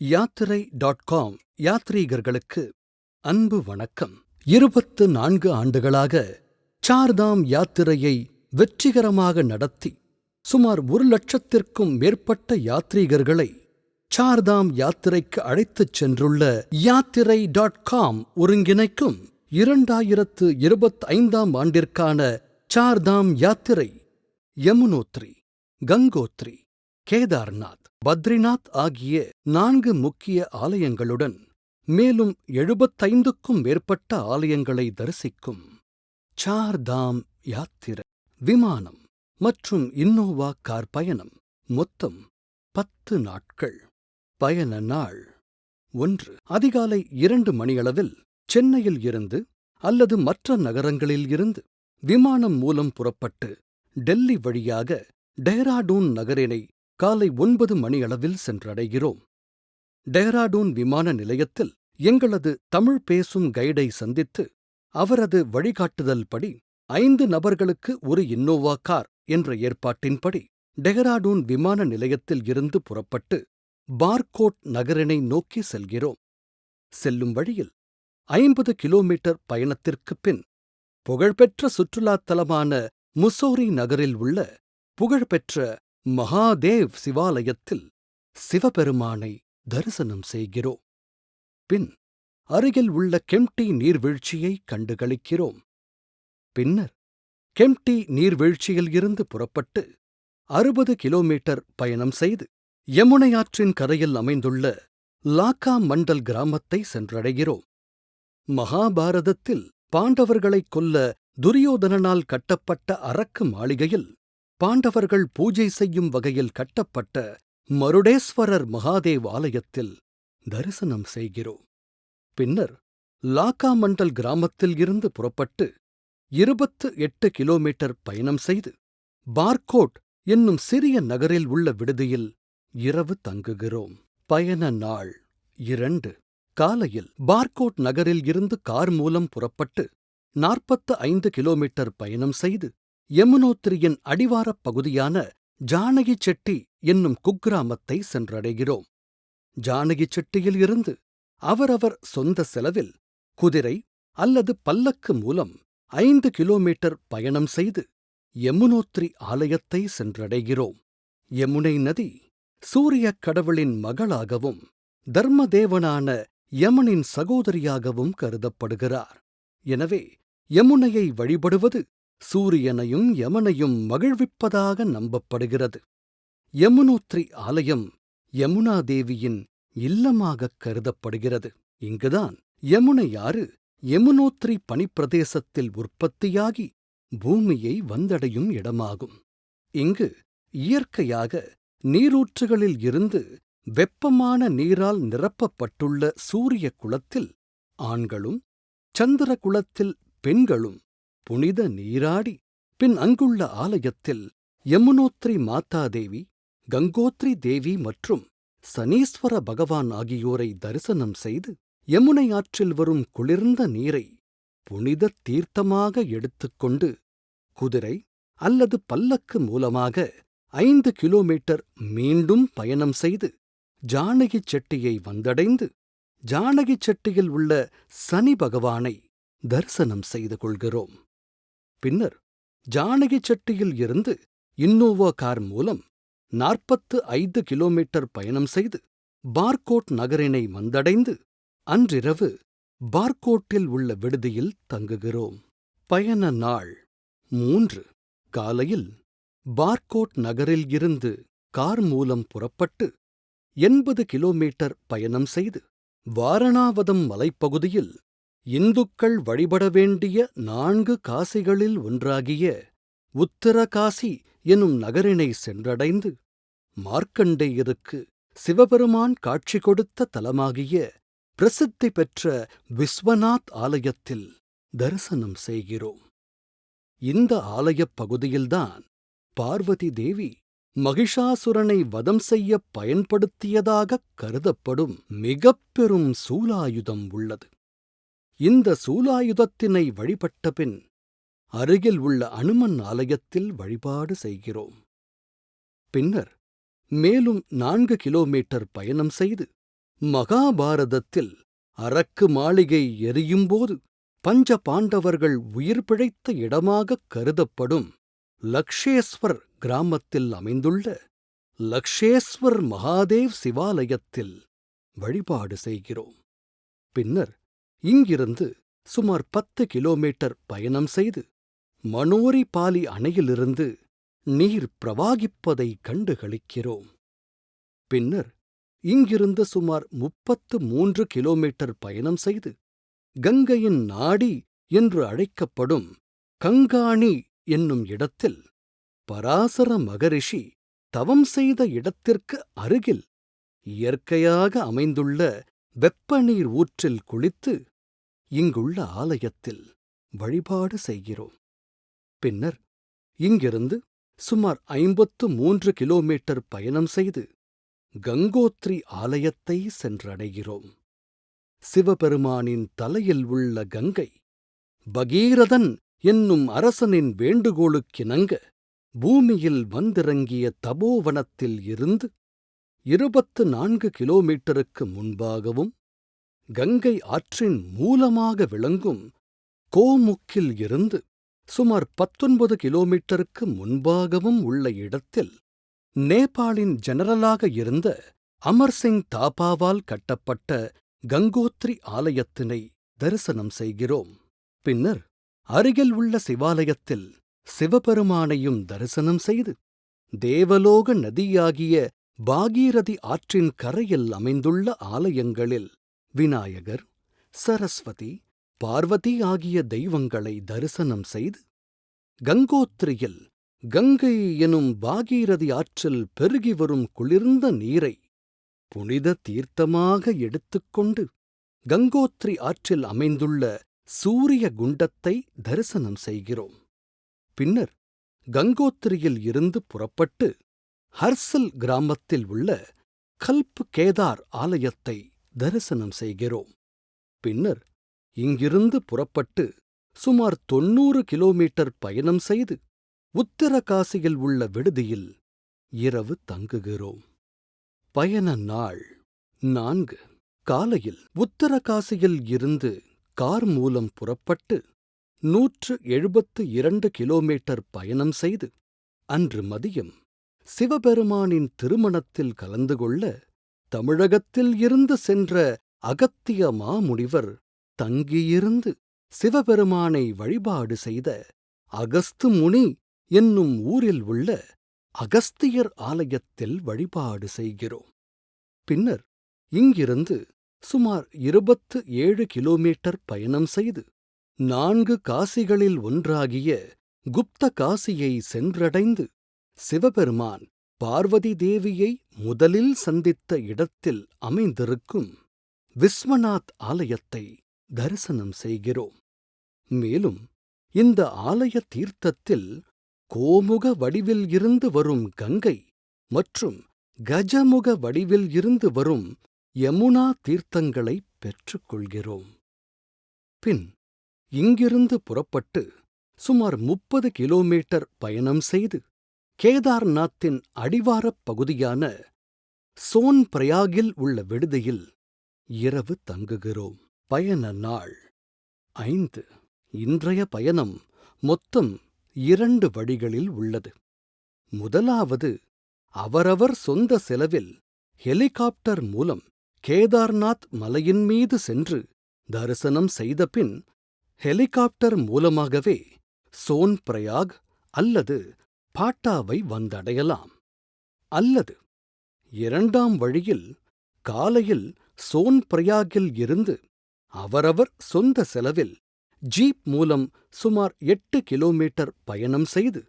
யாத்திரை dot com யாத்ரீகர்களுக்கு அன்பு வணக்கம். இருபத்து நான்கு ஆண்டுகளாக சார்தாம் யாத்திரையை வெற்றிகரமாக நடத்தி சுமார் ஒரு லட்சத்திற்கும் மேற்பட்ட யாத்ரீகர்களை சார்தாம் யாத்திரைக்கு அழைத்துச் சென்றுள்ள யாத்திரை டாட் காம் ஒருங்கிணைக்கும் இரண்டாயிரத்து இருபத்தைந்தாம் ஆண்டிற்கான சார்தாம் யாத்திரை யமுனோத்ரி கங்கோத்ரி கேதார்நாத் பத்ரிநாத் ஆகிய நான்கு முக்கிய ஆலயங்களுடன் மேலும் எழுபத்தைந்துக்கும் மேற்பட்ட ஆலயங்களை தரிசிக்கும். சார்தாம் யாத்திரை விமானம் மற்றும் இன்னோவா கார் பயணம் மொத்தம் பத்து நாட்கள். பயண நாள் ஒன்று. அதிகாலை இரண்டு மணியளவில் சென்னையில் இருந்து அல்லது மற்ற நகரங்களில் இருந்து விமானம் மூலம் புறப்பட்டு டெல்லி வழியாக டெஹ்ராடூன் நகரினை காலை ஒன்பது மணியளவில் சென்றடைகிறோம். டெஹ்ராடூன் விமான நிலையத்தில் எங்களது தமிழ் பேசும் கைடை சந்தித்து அவரது வழிகாட்டுதல் படி ஐந்து நபர்களுக்கு ஒரு இன்னோவா கார் என்ற ஏற்பாட்டின்படி டெஹ்ராடூன் விமான நிலையத்தில் இருந்து புறப்பட்டு பார்கோட் நகரினை நோக்கி செல்கிறோம். செல்லும் வழியில் ஐம்பது கிலோமீட்டர் பயணத்திற்குப் பின் புகழ்பெற்ற சுற்றுலாத் தலமான முசோரி நகரில் உள்ள புகழ்பெற்ற மகாதேவ் சிவாலயத்தில் சிவபெருமானை தரிசனம் செய்கிறோம். பின் அருகில் உள்ள கெம்டி நீர்வீழ்ச்சியை கண்டுகளிக்கிறோம். பின்னர் கெம்டி நீர்வீழ்ச்சியில் இருந்து புறப்பட்டு அறுபது கிலோமீட்டர் பயணம் செய்து யமுனையாற்றின் கரையில் அமைந்துள்ள லாக்கா மண்டல் கிராமத்தை சென்றடைகிறோம். மகாபாரதத்தில் பாண்டவர்களைக் கொல்ல துரியோதனனால் கட்டப்பட்ட அரக்கு மாளிகையில் பாண்டவர்கள் பூஜை செய்யும் வகையில் கட்டப்பட்ட மருடேஸ்வரர் மகாதேவ் ஆலயத்தில் தரிசனம் செய்கிறோம். பின்னர் லாக்கா மண்டல் கிராமத்தில் இருந்து புறப்பட்டு இருபத்து எட்டு கிலோமீட்டர் பயணம் செய்து பார்கோட் என்னும் சிறிய நகரில் உள்ள விடுதியில் இரவு தங்குகிறோம். பயண நாள் இரண்டு. காலையில் பார்கோட் நகரில் இருந்து கார் மூலம் புறப்பட்டு நாற்பத்து ஐந்து கிலோமீட்டர் பயணம் செய்து யமுனோத்திரியின் அடிவாரப் பகுதியான ஜானகி செட்டி என்னும் குக்கிராமத்தை சென்றடைகிறோம். ஜானகி செட்டியில் இருந்து அவரவர் சொந்த செலவில் குதிரை அல்லது பல்லக்கு மூலம் ஐந்து கிலோமீட்டர் பயணம் செய்து யமுனோத்ரி ஆலயத்தை சென்றடைகிறோம். யமுனை நதி சூரியக் கடவுளின் மகளாகவும் தர்மதேவனான யமனின் சகோதரியாகவும் கருதப்படுகிறார். எனவே யமுனையை வழிபடுவது சூரியனையும் யமனையும் மகிழ்விப்பதாக நம்பப்படுகிறது. யமுனோத்ரி ஆலயம் யமுனா தேவியின் இல்லமாகக் கருதப்படுகிறது. இங்குதான் யமுனையாறு யமுனோத்ரி பனிப்பிரதேசத்தில் உற்பத்தியாகி பூமியை வந்தடையும் இடமாகும். இங்கு இயற்கையாக நீரூற்றுகளில் இருந்து வெப்பமான நீரால் நிரப்பப்பட்டுள்ள சூரிய குளத்தில் ஆண்களும் சந்திர குளத்தில் பெண்களும் புனித நீராடி பின் அங்குள்ள ஆலயத்தில் யமுனோத்ரி மாதாதேவி கங்கோத்ரி தேவி மற்றும் சனீஸ்வர பகவான் ஆகியோரை தரிசனம் செய்து யமுனை ஆற்றில் வரும் குளிர்ந்த நீரை புனித தீர்த்தமாக எடுத்துக்கொண்டு குதிரை அல்லது பல்லக்கு மூலமாக ஐந்து கிலோமீட்டர் மீண்டும் பயணம் செய்து ஜானகி செட்டியை வந்தடைந்து ஜானகி செட்டியில் உள்ள சனி பகவானை தரிசனம் செய்து கொள்கிறோம். பின்னர் ஜானகி செட்டியில் இருந்து இன்னோவா கார் மூலம் நாற்பத்து ஐந்து கிலோமீட்டர் பயணம் செய்து பார்கோட் நகரினை வந்தடைந்து அன்றிரவு பார்கோட்டில் உள்ள விடுதியில் தங்குகிறோம். பயண நாள் மூன்று. காலையில் பார்கோட் நகரில் இருந்து கார் மூலம் புறப்பட்டு எண்பது கிலோமீட்டர் பயணம் செய்து வாரணாவதம் மலைப்பகுதியில் இந்துக்கள் வழிபட வேண்டிய நான்கு காசிகளில் ஒன்றாகிய உத்தரகாசி எனும் நகரினை சென்றடைந்து மார்க்கண்டேயருக்கு சிவபெருமான் காட்சி கொடுத்த தலமாகிய பிரசித்தி பெற்ற விஸ்வநாத் ஆலயத்தில் தரிசனம் செய்கிறோம். இந்த ஆலயப் பகுதியில்தான் பார்வதி தேவி மகிஷாசுரனை வதம் செய்ய பயன்படுத்தியதாகக் கருதப்படும் மிகப் பெரும் சூலாயுதம் உள்ளது. இந்த சூலாயுதத்தினை வழிபட்டபின் அருகில் உள்ள அனுமன் ஆலயத்தில் வழிபாடு செய்கிறோம். பின்னர் மேலும் நான்கு கிலோமீட்டர் பயணம் செய்து மகாபாரதத்தில் அரக்கு மாளிகை எரியும்போது பஞ்ச பாண்டவர்கள் உயிர் பிழைத்த இடமாகக் கருதப்படும் லக்ஷேஸ்வர் கிராமத்தில் அமைந்துள்ள லக்ஷேஸ்வர் மகாதேவ் சிவாலயத்தில் வழிபாடு செய்கிறோம். பின்னர் இங்கிருந்து சுமார் பத்து கிலோமீட்டர் பயணம் செய்து மனோரி பாலி அணையிலிருந்து நீர் பிரவாகிப்பதை கண்டுகளிக்கிறோம் பின்னர் இங்கிருந்து சுமார் முப்பத்து மூன்று கிலோமீட்டர் பயணம் செய்து கங்கையின் நாடி என்று அழைக்கப்படும் கங்காணி என்னும் இடத்தில் பராசர மகரிஷி தவம் செய்த இடத்திற்கு அருகில் இயற்கையாக அமைந்துள்ள வெப்பநீர் ஊற்றில் குளித்து இங்குள்ள ஆலயத்தில் வழிபாடு செய்கிறோம். பின்னர் இங்கிருந்து சுமார் ஐம்பத்து மூன்று கிலோமீட்டர் பயணம் செய்து கங்கோத்ரி ஆலயத்தை சென்றடைகிறோம். சிவபெருமானின் தலையில் உள்ள கங்கை பகீரதன் என்னும் அரசனின் வேண்டுகோளுக்கிணங்க பூமியில் வந்திறங்கிய தபோவனத்தில் இருந்து இருபத்து நான்கு கிலோமீட்டருக்கு முன்பாகவும் கங்கை ஆற்றின் மூலமாக விளங்கும் கோமுக்கில் இருந்து சுமார் பத்தொன்பது கிலோமீட்டருக்கு முன்பாகவும் உள்ள இடத்தில் நேபாளின் ஜெனரலாக இருந்த அமர்சிங் தாபாவால் கட்டப்பட்ட கங்கோத்ரி ஆலயத்தினை தரிசனம் செய்கிறோம். பின்னர் அருகில் உள்ள சிவாலயத்தில் சிவபெருமானையும் தரிசனம் செய்து தேவலோக நதியாகிய பாகீரதி ஆற்றின் கரையில் அமைந்துள்ள ஆலயங்களில் விநாயகர் சரஸ்வதி பார்வதி ஆகிய தெய்வங்களை தரிசனம் செய்து கங்கோத்திரியில் கங்கை எனும் பாகீரதி ஆற்றில் பெருகி வரும் குளிர்ந்த நீரை புனித தீர்த்தமாக எடுத்துக்கொண்டு கங்கோத்ரி ஆற்றில் அமைந்துள்ள சூரிய குண்டத்தை தரிசனம் செய்கிறோம். பின்னர் கங்கோத்திரியில் இருந்து புறப்பட்டு ஹர்சல் கிராமத்தில் உள்ள கல்ப் கேதார் ஆலயத்தை தரிசனம் செய்கிறோம். பின்னர் இங்கிருந்து புறப்பட்டு சுமார் தொன்னூறு கிலோமீட்டர் பயணம் செய்து உத்தரகாசியில் உள்ள விடுதியில் இரவு தங்குகிறோம். பயண நாள் நான்கு. காலையில் உத்தரகாசியில் இருந்து கார் மூலம் புறப்பட்டு நூற்று எழுபத்து இரண்டு கிலோமீட்டர் பயணம் செய்து அன்று மதியம் சிவபெருமானின் திருமணத்தில் கலந்து கொள்ள தமிழகத்தில் இருந்து சென்ற அகத்திய மாமுனிவர் தங்கியிருந்து சிவபெருமானை வழிபாடு செய்த அகஸ்து முனி என்னும் ஊரில் உள்ள அகஸ்தியர் ஆலயத்தில் வழிபாடு செய்கிறோம். பின்னர் இங்கிருந்து சுமார் இருபத்து ஏழு கிலோமீட்டர் பயணம் செய்து நான்கு காசிகளில் ஒன்றாகிய குப்த காசியை சென்றடைந்து சிவபெருமான் பார்வதி தேவியை முதலில் சந்தித்த இடத்தில் அமைந்திருக்கும் விஸ்வநாத் ஆலயத்தை தரிசனம் செய்கிறோம். மேலும் இந்த ஆலய தீர்த்தத்தில் கோமுக வடிவில் இருந்து வரும் கங்கை மற்றும் கஜமுக வடிவில் இருந்து வரும் யமுனா தீர்த்தங்களைப் பெற்றுக்கொள்கிறோம். பின் இங்கிருந்து புறப்பட்டு சுமார் முப்பது கிலோமீட்டர் பயணம் செய்து கேதார்நாத்தின் அடிவாரப் பகுதியான சோன் பிரயாகில் உள்ள விடுதியில் இரவு தங்குகிறோம். பயண நாள். ஐந்து. இன்றைய பயணம் மொத்தம் இரண்டு வழிகளில் உள்ளது. முதலாவது அவரவர் சொந்த செலவில் ஹெலிகாப்டர் மூலம் கேதார்நாத் மலையின் மீது சென்று தரிசனம் செய்தபின் ஹெலிகாப்டர் மூலமாகவே சோன் பிரயாக் அல்லது பாட்டாவை வந்தடையலாம். அல்லது இரண்டாம் வழியில் காலையில் சோன் பிரயாகில் இருந்து அவரவர் சொந்த செலவில் ஜீப் மூலம் சுமார் எட்டு கிலோமீட்டர் பயணம் செய்து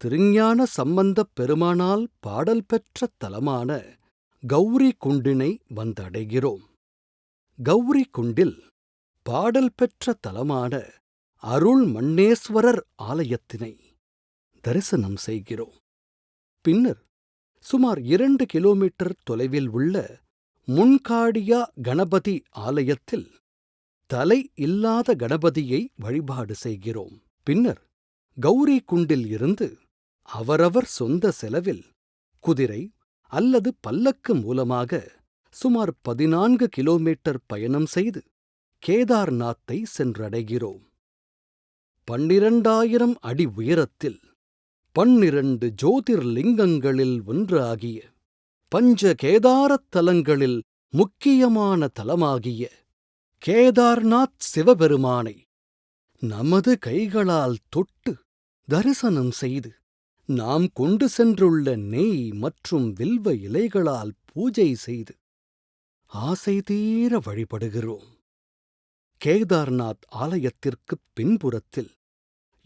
திருஞான சம்பந்தப் பெருமானால் பாடல் பெற்ற தலமான கௌரி குண்டினை வந்தடைகிறோம். கௌரி குண்டில் பாடல் பெற்ற தலமான அருள் மண்ணேஸ்வரர் ஆலயத்தினை தரிசனம் செய்கிறோம். பின்னர் சுமார் இரண்டு கிலோமீட்டர் தொலைவில் உள்ள முன்காடியா கணபதி ஆலயத்தில் தலை இல்லாத கணபதியை வழிபாடு செய்கிறோம். பின்னர் கௌரி குண்டில் இருந்து அவரவர் சொந்த செலவில் குதிரை அல்லது பல்லக்கு மூலமாக சுமார் பதினான்கு கிலோமீட்டர் பயணம் செய்து கேதார்நாத்தை சென்றடைகிறோம். பன்னிரண்டாயிரம் அடி உயரத்தில் பன்னிரண்டு ஜோதிர்லிங்கங்களில் ஒன்றாகிய பஞ்ச கேதாரத் தலங்களில் முக்கியமான தலமாகிய கேதார்நாத் சிவபெருமானை நமது கைகளால் தொட்டு தரிசனம் செய்து நாம் கொண்டு சென்றுள்ள நெய் மற்றும் வில்வ இலைகளால் பூஜை செய்து ஆசை தீர வழிபடுகிறோம். கேதார்நாத் ஆலயத்திற்குப் பின்புறத்தில்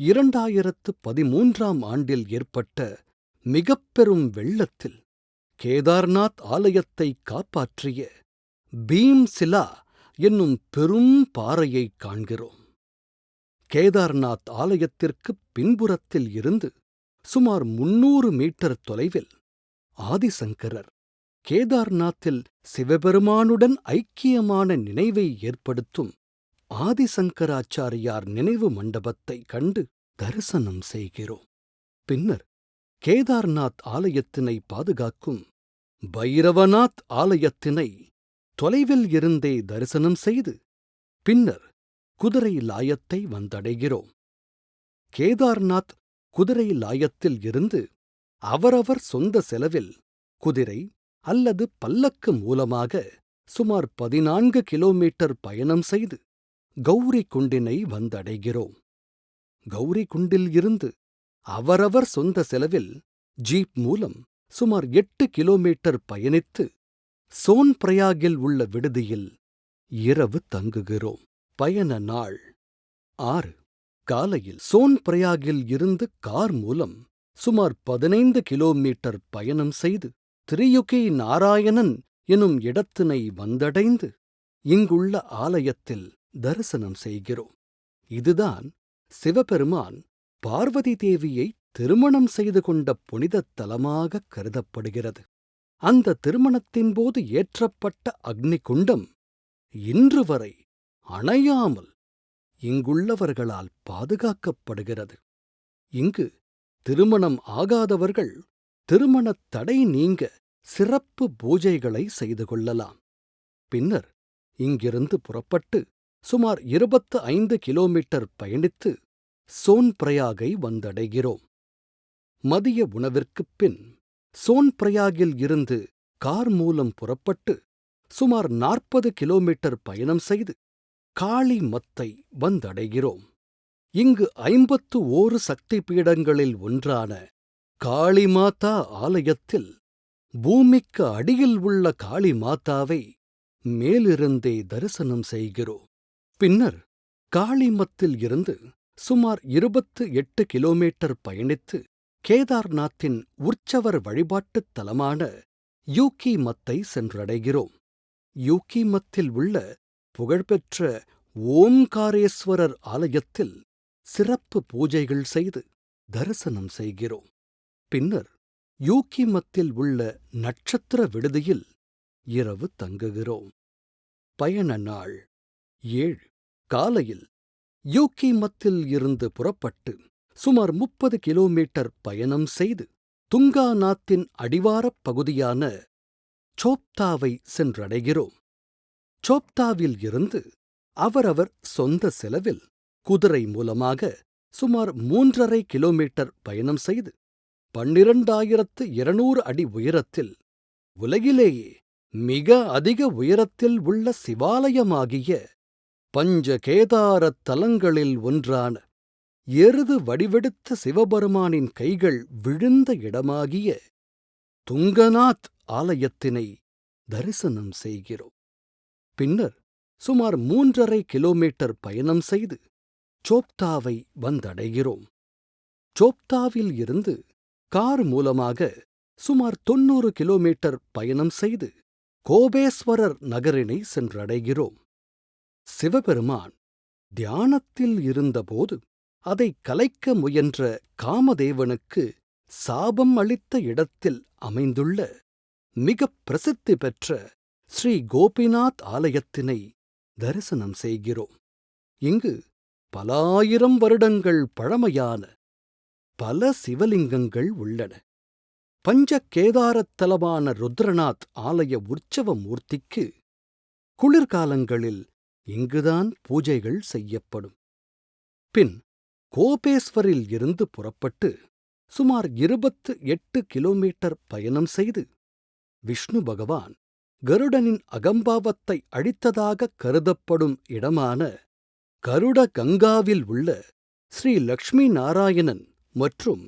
இரண்டாயிரத்து பதிமூன்றாம் ஆண்டில் ஏற்பட்ட மிகப்பெரும் வெள்ளத்தில் கேதார்நாத் ஆலயத்தை காப்பாற்றிய பீம் சிலா என்னும் பெரும் பாறையைக் காண்கிறோம். கேதார்நாத் ஆலயத்திற்குப் பின்புறத்தில் இருந்து சுமார் முன்னூறு மீட்டர் தொலைவில் ஆதிசங்கரர் கேதார்நாத்தில் சிவபெருமானுடன் ஐக்கியமான நினைவை ஏற்படுத்தும் ஆதிசங்கராச்சாரியார் நினைவு மண்டபத்தை கண்டு தரிசனம் செய்கிறோம். பின்னர் கேதார்நாத் ஆலயத்தினை பாதுகாக்கும் பைரவநாத் ஆலயத்தினை தொலைவில் இருந்தே தரிசனம் செய்து பின்னர் குதிரை லாயத்தை வந்தடைகிறோம். கேதார்நாத் குதிரை லாயத்தில் இருந்து அவரவர் சொந்த செலவில் குதிரை அல்லது பல்லக்கு மூலமாக சுமார் பதினான்கு கிலோமீட்டர் பயணம் செய்து கௌரி குண்டினை வந்தடைகிறோம். கௌரி குண்டில் இருந்து அவரவர் சொந்த செலவில் ஜீப் மூலம் சுமார் எட்டு கிலோமீட்டர் பயணித்து சோன் பிரயாகில் உள்ள விடுதியில் இரவு தங்குகிறோம். பயண நாள் ஆறு. காலையில் சோன் பிரயாகில் இருந்து கார் மூலம் சுமார் பதினைந்து கிலோமீட்டர் பயணம் செய்து திரியுகி நாராயணன் எனும் இடத்தினை வந்தடைந்து இங்குள்ள ஆலயத்தில் தரிசனம் செய்கிறோம். இதுதான் சிவபெருமான் பார்வதி தேவியை திருமணம் செய்து கொண்ட புனிதத் தலமாகக் கருதப்படுகிறது. அந்த திருமணத்தின் போது ஏற்றப்பட்ட அக்னி குண்டம் இன்று வரை அணையாமல் இங்குள்ளவர்களால் பாதுகாக்கப்படுகிறது. இங்கு திருமணம் ஆகாதவர்கள் திருமணத் தடை நீங்க சிறப்பு பூஜைகளை செய்து கொள்ளலாம். பின்னர் இங்கிருந்து புறப்பட்டு சுமார் இருபத்து ஐந்து கிலோமீட்டர் பயணித்து சோன் பிரயாகை வந்தடைகிறோம். மதிய உணவிற்குப் பின் சோன் பிரயாகில் இருந்து கார் மூலம் புறப்பட்டு சுமார் நாற்பது கிலோமீட்டர் பயணம் செய்து காளி மத்தை வந்தடைகிறோம். இங்கு ஐம்பத்து ஓரு சக்தி பீடங்களில் ஒன்றான காளிமாதா ஆலயத்தில் பூமிக்கு அடியில் உள்ள காளி மாதாவை மேலிருந்தே தரிசனம் செய்கிறோம். பின்னர் காளிமத்தில் இருந்து சுமார் இருபத்து எட்டு கிலோமீட்டர் பயணித்து கேதார்நாத்தின் உற்சவர் வழிபாட்டுத் தலமான யூகி மத்தை சென்றடைகிறோம். யூகி மத்தில் உள்ள புகழ்பெற்ற ஓம்காரேஸ்வரர் ஆலயத்தில் சிறப்பு பூஜைகள் செய்து தரிசனம் செய்கிறோம். பின்னர் யூகி மத்தில் உள்ள நட்சத்திர விடுதியில் இரவு தங்குகிறோம். பயண நாள் ஏழு. காலையில் யூகிமத்தில் இருந்து புறப்பட்டு சுமார் முப்பது கிலோமீட்டர் பயணம் செய்து துங்கா நாத்தின் அடிவாரப் பகுதியான சோப்தாவை சென்றடைகிறோம். சோப்தாவில் இருந்து அவரவர் சொந்த செலவில் குதிரை மூலமாக சுமார் மூன்றரை கிலோமீட்டர் பயணம் செய்து பன்னிரண்டாயிரத்து இருநூறு அடி உயரத்தில் உலகிலேயே மிக அதிக உயரத்தில் உள்ள சிவாலயமாகிய பஞ்ச கேதாரத் தலங்களில் ஒன்றான எருது வடிவெடுத்த சிவபெருமானின் கைகள் விழுந்த இடமாகிய துங்கநாத் ஆலயத்தினை தரிசனம் செய்கிறோம். பின்னர் சுமார் மூன்றரை கிலோமீட்டர் பயணம் செய்து சோப்தாவை வந்தடைகிறோம். சோப்தாவில் இருந்து கார் மூலமாக சுமார் தொன்னூறு கிலோமீட்டர் பயணம் செய்து கோபேஸ்வரர் நகரினை சென்றடைகிறோம். சிவபெருமான் தியானத்தில் இருந்தபோது அதை கலைக்க முயன்ற காமதேவனுக்கு சாபம் அளித்த இடத்தில் அமைந்துள்ள மிகப் பிரசித்தி பெற்ற ஸ்ரீ கோபிநாத் ஆலயத்தினை தரிசனம் செய்கிறோம். இங்கு பலாயிரம் வருடங்கள் பழமையான பல சிவலிங்கங்கள் உள்ளன. பஞ்ச கேதாரத்தலமான ருத்ரநாத் ஆலய உற்சவ மூர்த்திக்கு குளிர்காலங்களில் இங்குதான் பூஜைகள் செய்யப்படும். பின் கோபேஸ்வரில் இருந்து புறப்பட்டு சுமார் இருபத்து எட்டு கிலோமீட்டர் பயணம் செய்து விஷ்ணு பகவான் கருடனின் அகம்பாவத்தை அழித்ததாகக் கருதப்படும் இடமான கருட கங்காவில் உள்ள ஸ்ரீ லக்ஷ்மி நாராயணன் மற்றும்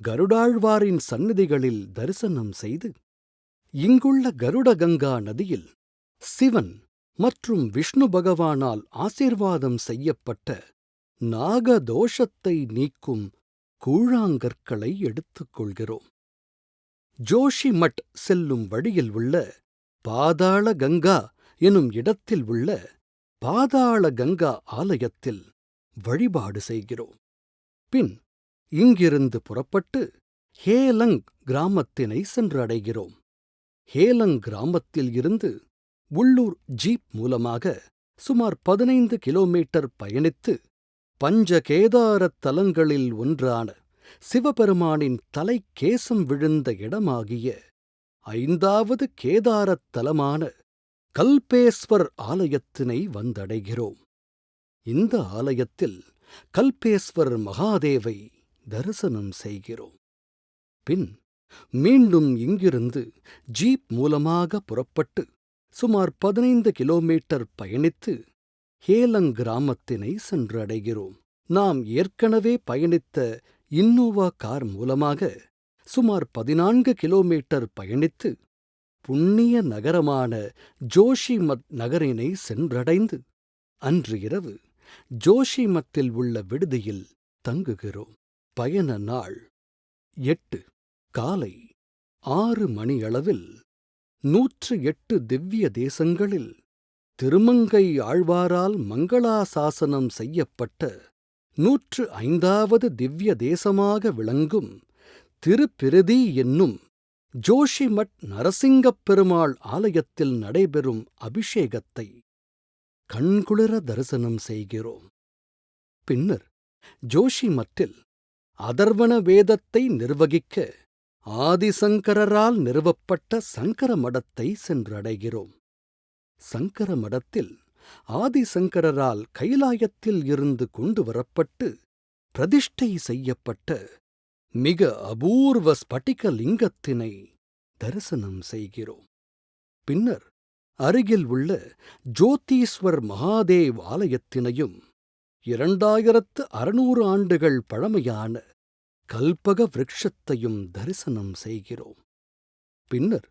கருடாழ்வாரின் சந்நிதிகளில் தரிசனம் செய்து இங்குள்ள கருடகங்கா நதியில் சிவன் மற்றும் விஷ்ணு பகவானால் ஆசீர்வாதம் செய்யப்பட்ட நாகதோஷத்தை நீக்கும் கூழாங்கற்களை எடுத்துக் கொள்கிறோம் ஜோஷிமட் செல்லும் வழியில் உள்ள பாதாள கங்கா எனும் இடத்தில் உள்ள பாதாள கங்கா ஆலயத்தில் வழிபாடு செய்கிறோம். பின் இங்கிருந்து புறப்பட்டு ஹேலங் கிராமத்தினை சென்றடைகிறோம். ஹேலங் கிராமத்தில் இருந்து உள்ளூர் ஜீப் மூலமாக சுமார் பதினைந்து கிலோமீட்டர் பயணித்து பஞ்சகேதாரத் தலங்களில் ஒன்றான சிவபெருமானின் தலை கேசம் விழுந்த இடமாகிய ஐந்தாவது கேதாரத் தலமான கல்பேஸ்வர் ஆலயத்தினை வந்தடைகிறோம். இந்த ஆலயத்தில் கல்பேஸ்வர் மகாதேவை தரிசனம் செய்கிறோம். பின் மீண்டும் இங்கிருந்து ஜீப் மூலமாக புறப்பட்டு சுமார் பதினைந்து கிலோமீட்டர் பயணித்து ஹேலங் கிராமத்தினை சென்றடைகிறோம். நாம் ஏற்கனவே பயணித்த இன்னோவா கார் மூலமாக சுமார் பதினான்கு கிலோமீட்டர் பயணித்து புண்ணிய நகரமான ஜோஷிமத் நகரினை சென்றடைந்து அன்று இரவு ஜோஷிமத்தில் உள்ள விடுதியில் தங்குகிறோம். பயண நாள் எட்டு. காலை ஆறு மணியளவில் நூற்று எட்டு திவ்ய தேசங்களில் திருமங்கை ஆழ்வாரால் மங்களாசாசனம் செய்யப்பட்ட நூற்று ஐந்தாவது திவ்ய தேசமாக விளங்கும் திருப்பிரதி என்னும் ஜோஷிமட் நரசிங்கப் பெருமாள் ஆலயத்தில் நடைபெறும் அபிஷேகத்தை கண்குளிர தரிசனம் செய்கிறோம். பின்னர் ஜோஷிமட்டில் அதர்வண வேதத்தை நிர்வகிக்க ஆதிசங்கரரால் நிறுவப்பட்ட சங்கர மடத்தை சென்றடைகிறோம். சங்கர மடத்தில் ஆதிசங்கரரால் கைலாயத்தில் இருந்து கொண்டு வரப்பட்டு பிரதிஷ்டை செய்யப்பட்ட மிக அபூர்வ ஸ்பட்டிக லிங்கத்தினை தரிசனம் செய்கிறோம். பின்னர் அருகில் உள்ள ஜோதீஸ்வர் மகாதேவ் ஆலயத்தினையும் இரண்டாயிரத்து அறுநூறு ஆண்டுகள் பழமையான கல்பக விருக்ஷத்தையும் தரிசனம் செய்கிறோம். பின்னர்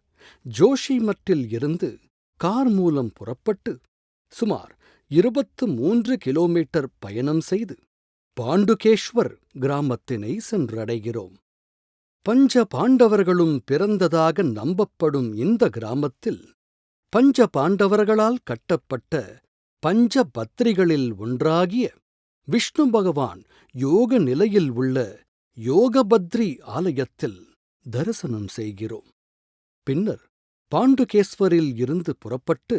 ஜோஷிமட்டில் இருந்து கார் மூலம் புறப்பட்டு சுமார் இருபத்து மூன்று கிலோமீட்டர் பயணம் செய்து பாண்டுகேஷ்வர் கிராமத்தினை சென்றடைகிறோம். பஞ்ச பாண்டவர்களும் பிறந்ததாக நம்பப்படும் இந்த கிராமத்தில் பஞ்ச பாண்டவர்களால் கட்டப்பட்ட பஞ்ச பத்ரிகளில் ஒன்றாகிய விஷ்ணு பகவான் யோக நிலையில் உள்ள யோகபத்ரி ஆலயத்தில் தரிசனம் செய்கிறோம். பின்னர் பாண்டுகேஸ்வரில் இருந்து புறப்பட்டு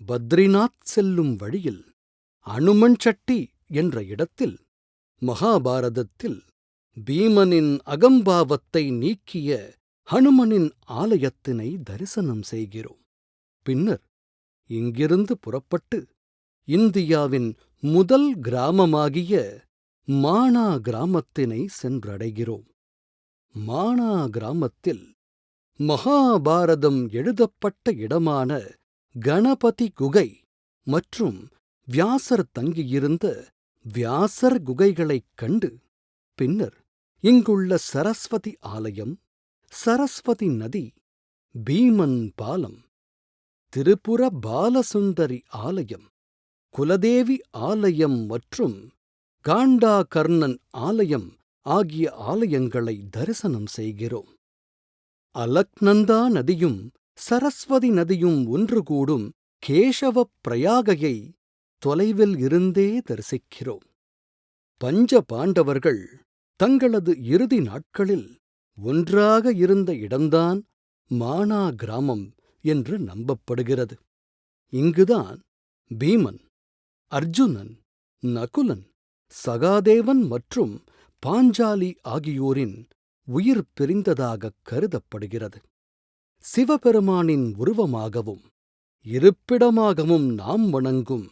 பத்ரிநாத் செல்லும் வழியில் அனுமன் சட்டி என்ற இடத்தில் மகாபாரதத்தில் பீமனின் அகம்பாவத்தை நீக்கிய ஹனுமனின் ஆலயத்தினை தரிசனம் செய்கிறோம். பின்னர் இங்கிருந்து புறப்பட்டு இந்தியாவின் முதல் கிராமமாகிய மானா கிராமத்தினை சென்றடைகிறோம். மானா கிராமத்தில் மகாபாரதம் எழுதப்பட்ட இடமான கணபதி குகை மற்றும் வியாசர் தங்கியிருந்த வியாசர் குகைகளைக் கண்டு பின்னர் இங்குள்ள சரஸ்வதி ஆலயம் சரஸ்வதி நதி பீமன் பாலம் திரிபுர பாலசுந்தரி ஆலயம் குலதேவி ஆலயம் மற்றும் காண்டா கர்ணன் ஆலயம் ஆகிய ஆலயங்களை தரிசனம் செய்கிறோம். அலக்நந்தா நதியும் சரஸ்வதி நதியும் ஒன்று கூடும் கேசவப் பிரயாகையை தொலைவில் இருந்தே தரிசிக்கிறோம். பஞ்ச பாண்டவர்கள் தங்களது இறுதி நாட்களில் ஒன்றாக இருந்த இடம்தான் மானா கிராமம் என்று நம்பப்படுகிறது. இங்குதான் பீமன் அர்ஜுனன் நகுலன் சகாதேவன் மற்றும் பாஞ்சாலி ஆகியோரின் உயிர் பிரிந்ததாகக் கருதப்படுகிறது. சிவபெருமானின் உருவமாகவும் இருப்பிடமாகவும் நாம் வணங்கும்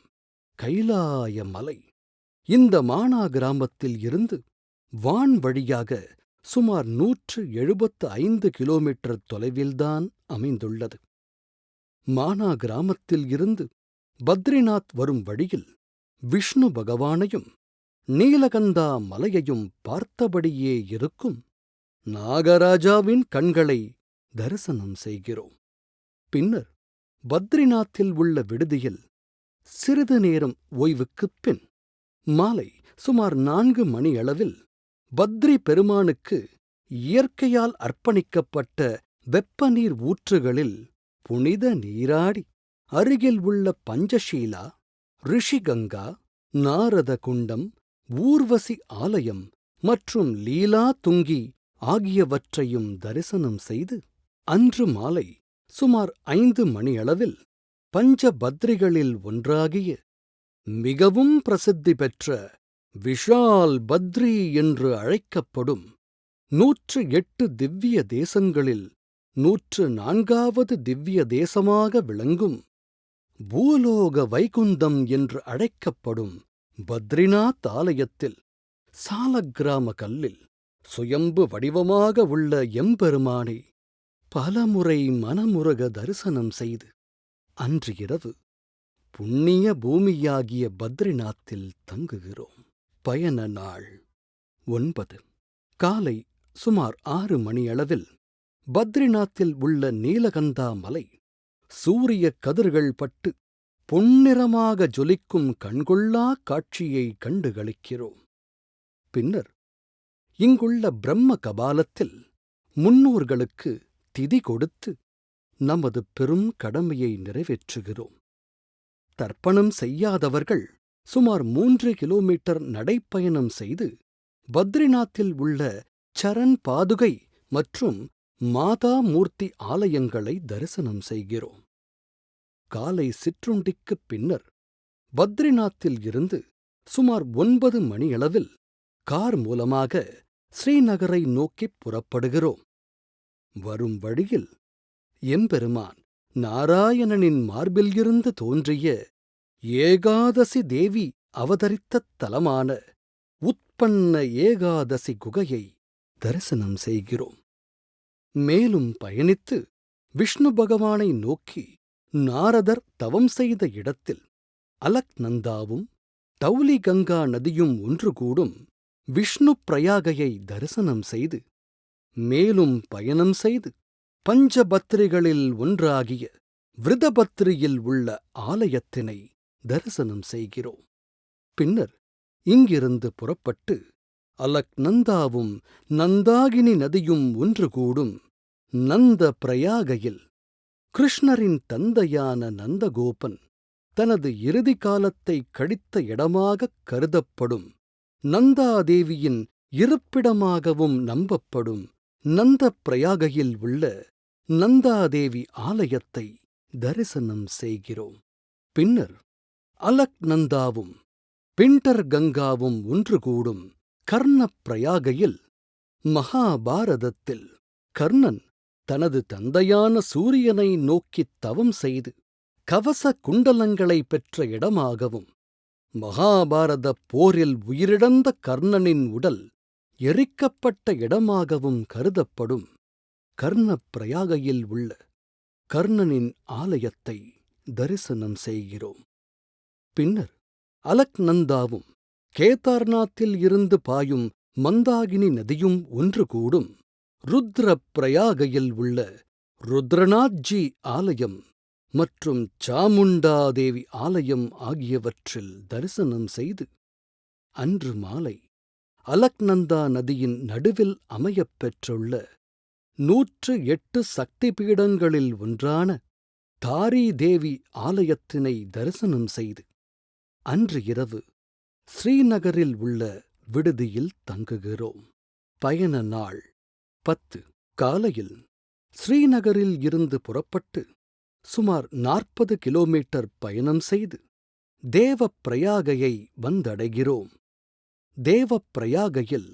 கைலாய மலை இந்த மானா கிராமத்தில் இருந்து வான் வழியாக சுமார் நூற்று எழுபத்து ஐந்து கிலோமீட்டர் தொலைவில்தான் அமைந்துள்ளது. மானா கிராமத்தில் இருந்து பத்ரிநாத் வரும் வழியில் விஷ்ணு பகவானையும் நீலகந்தா மலையையும் பார்த்தபடியே இருக்கும் நாகராஜாவின் கண்களை தரிசனம் செய்கிறோம். பின்னர் பத்ரிநாத்தில் உள்ள விடுதியில் சிறிது நேரம் ஓய்வுக்குப் பின் மாலை சுமார் நான்கு மணியளவில் பத்ரி பெருமானுக்கு இயற்கையால் அர்ப்பணிக்கப்பட்ட வெப்பநீர் ஊற்றுகளில் புனித நீராடி அருகில் உள்ள பஞ்சஷீலா ரிஷிகங்கா நாரத குண்டம் ஊர்வசி ஆலயம் மற்றும் லீலா துங்கி ஆகியவற்றையும் தரிசனம் செய்து அன்று மாலை சுமார் ஐந்து மணியளவில் பஞ்சபத்ரிகளில் ஒன்றாகிய மிகவும் பிரசித்தி பெற்ற விஷால் பத்ரி என்று அழைக்கப்படும் நூற்று எட்டு திவ்ய தேசங்களில் நூற்று நான்காவது திவ்ய தேசமாக விளங்கும் பூலோக வைகுந்தம் என்று அழைக்கப்படும் பத்ரிநாத் ஆலயத்தில் சாலக்கிராம கல்லில் சுயம்பு வடிவமாக உள்ள எம்பெருமானை பலமுறை மனமுருக தரிசனம் செய்து அன்று இரவு புண்ணிய பூமியாகிய பத்ரிநாத்தில் தங்குகிறோம். பயண நாள் ஒன்பது. காலை சுமார் ஆறு மணியளவில் பத்ரிநாத்தில் உள்ள நீலகந்தா மலை சூரிய கதிர்கள் பட்டு பொன்னிறமாக ஜொலிக்கும் கண்கொள்ளா காட்சியை கண்டுகளிக்கிறோம். பின்னர் இங்குள்ள பிரம்ம கபாலத்தில் முன்னோர்களுக்கு திதி கொடுத்து நமது பெரும் கடமையை நிறைவேற்றுகிறோம் தர்ப்பணம் செய்யாதவர்கள் சுமார் மூன்று கிலோமீட்டர் நடைப்பயணம் செய்து பத்ரிநாத்தில் உள்ள சரண் பாதுகை மற்றும் மாதா மூர்த்தி ஆலயங்களை தரிசனம் செய்கிறோம் காலை சிற்றுண்டிக்குப் பின்னர் பத்ரிநாத்தில் இருந்து சுமார் ஒன்பது மணியளவில் கார் மூலமாக ஸ்ரீநகரை நோக்கிப் புறப்படுகிறோம். வரும் வழியில் எம்பெருமான் நாராயணனின் மார்பில் இருந்து தோன்றிய ஏகாதசி தேவி அவதரித்த தலமான உத்பன்ன ஏகாதசி குகையை தரிசனம் செய்கிறோம். மேலும் பயணித்து விஷ்ணு பகவானை நோக்கி நாரதர் தவம் செய்த இடத்தில் அலக்நந்தாவும் தௌலி கங்கா நதியும் ஒன்று கூடும் விஷ்ணு பிரயாகையை தரிசனம் செய்து மேலும் பயணம் செய்து பஞ்சபத்ரிகளில் ஒன்றாகிய விருதபத்ரியில் உள்ள ஆலயத்தினை தரிசனம் செய்கிறோம். பின்னர் இங்கிருந்து புறப்பட்டு அலக்நந்தாவும் நந்தாகினி நதியும் ஒன்று கூடும் நந்த பிரயாகையில் கிருஷ்ணரின் தந்தையான நந்தகோபன் தனது இறுதி காலத்தை கழித்த இடமாகக் கருதப்படும். நந்தாதேவியின் இருப்பிடமாகவும் நம்பப்படும். நந்த பிரயாகையில் உள்ள நந்தாதேவி ஆலயத்தை தரிசனம் செய்கிறோம். பின்னர் அலக்நந்தாவும் பிண்டர் கங்காவும் ஒன்று கூடும் கர்ணப் பிரயாகையில் மகாபாரதத்தில் கர்ணன் தனது தந்தையான சூரியனை நோக்கித் தவம் செய்து கவச குண்டலங்களை பெற்ற இடமாகவும் மகாபாரதப் போரில் உயிரிழந்த கர்ணனின் உடல் எரிக்கப்பட்ட இடமாகவும் கருதப்படும் கர்ணப் பிரயாகையில் உள்ள கர்ணனின் ஆலயத்தை தரிசனம் செய்கிறோம். பின்னர் அலக்நந்தாவும் கேதார்நாத்தில் இருந்து பாயும் மந்தாகினி நதியும் ஒன்று கூடும். ருத்ரப்பிரயாகையில் உள்ள ருத்ரநாத்ஜி ஆலயம் மற்றும் சாமுண்டாதேவி ஆலயம் ஆகியவற்றில் தரிசனம் செய்து அன்று மாலை அலக்நந்தா நதியின் நடுவில் அமையப் பெற்றுள்ள நூற்று எட்டு சக்தி பீடங்களில் ஒன்றான தாரி தேவி ஆலயத்தினை தரிசனம் செய்து அன்று இரவு ஸ்ரீநகரில் உள்ள விடுதியில் தங்குகிறோம். பயண நாள் பத்து. காலையில் ஸ்ரீநகரில் இருந்து புறப்பட்டு சுமார் நாற்பது கிலோமீட்டர் பயணம் செய்து தேவப்பிரயாகையை வந்தடைகிறோம். தேவப்பிரயாகையில்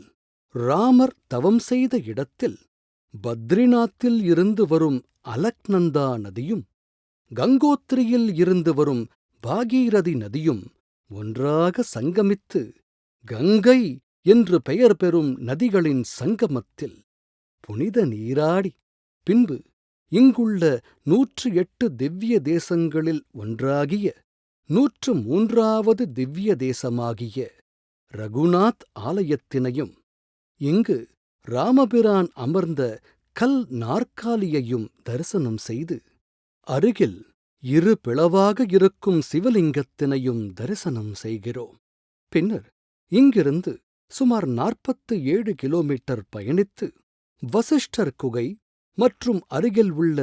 ராமர் தவம் செய்த இடத்தில் பத்ரிநாத்தில் இருந்து வரும் அலக்நந்தா நதியும் கங்கோத்திரியில் இருந்து வரும் பாகீரதி நதியும் ஒன்றாக சங்கமித்து கங்கை என்று பெயர் பெறும் நதிகளின் சங்கமத்தில் புனித நீராடி. பின்பு இங்குள்ள நூற்று எட்டு திவ்ய தேசங்களில் ஒன்றாகிய நூற்று மூன்றாவது திவ்ய தேசமாகிய ரகுநாத் ஆலயத்தினையும் இங்கு ராமபிரான் அமர்ந்த கல் நாற்காலியையும் தரிசனம் செய்து அருகில் இரு பிளவாக இருக்கும் சிவலிங்கத்தினையும் தரிசனம் செய்கிறோம். பின்னர் இங்கிருந்து சுமார் நாற்பத்து ஏழு கிலோமீட்டர் பயணித்து வசிஷ்டர் குகை மற்றும் அருகில் உள்ள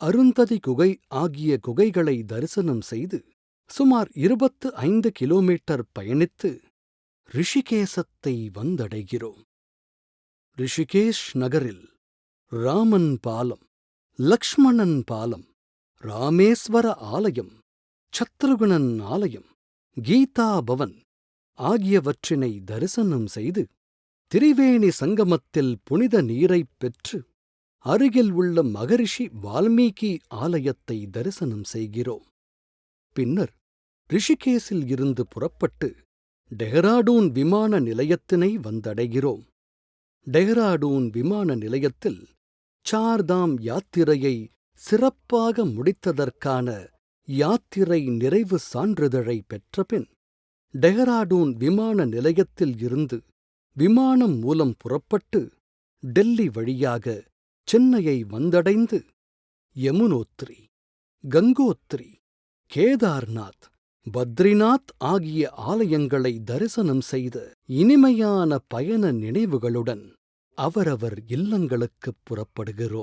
அருந்ததி குகை ஆகிய குகைகளை தரிசனம் செய்து சுமார் இருபத்து ஐந்து கிலோமீட்டர் பயணித்து ரிஷிகேசத்தை வந்தடைகிறோம். ரிஷிகேஷ் நகரில் ராமன் பாலம் லக்ஷ்மணன் பாலம் ராமேஸ்வர ஆலயம் சத்ருகுணன் ஆலயம் கீதா பவன் ஆகியவற்றினை தரிசனம் செய்து திரிவேணி சங்கமத்தில் புனித நீரைப் பெற்று அருகில் உள்ள மகரிஷி வால்மீகி ஆலயத்தை தரிசனம் செய்கிறோம். பின்னர் ரிஷிகேசில் இருந்து புறப்பட்டு டெஹ்ராடூன் விமான நிலையத்தினை வந்தடைகிறோம். டெஹ்ராடூன் விமான நிலையத்தில் சார்தாம் யாத்திரையை சிறப்பாக முடித்ததற்கான யாத்திரை நிறைவு சான்றிதழை பெற்றபின் டெஹ்ராடூன் விமான நிலையத்தில் இருந்து விமானம் மூலம் புறப்பட்டு டெல்லி வழியாக சென்னையை வந்தடைந்து யமுனோத்ரி கங்கோத்ரி கேதார்நாத் பத்ரிநாத் ஆகிய ஆலயங்களை தரிசனம் செய்த இனிமையான பயண நினைவுகளுடன் அவரவர் இல்லங்களுக்குப் புறப்படுகிறோம்.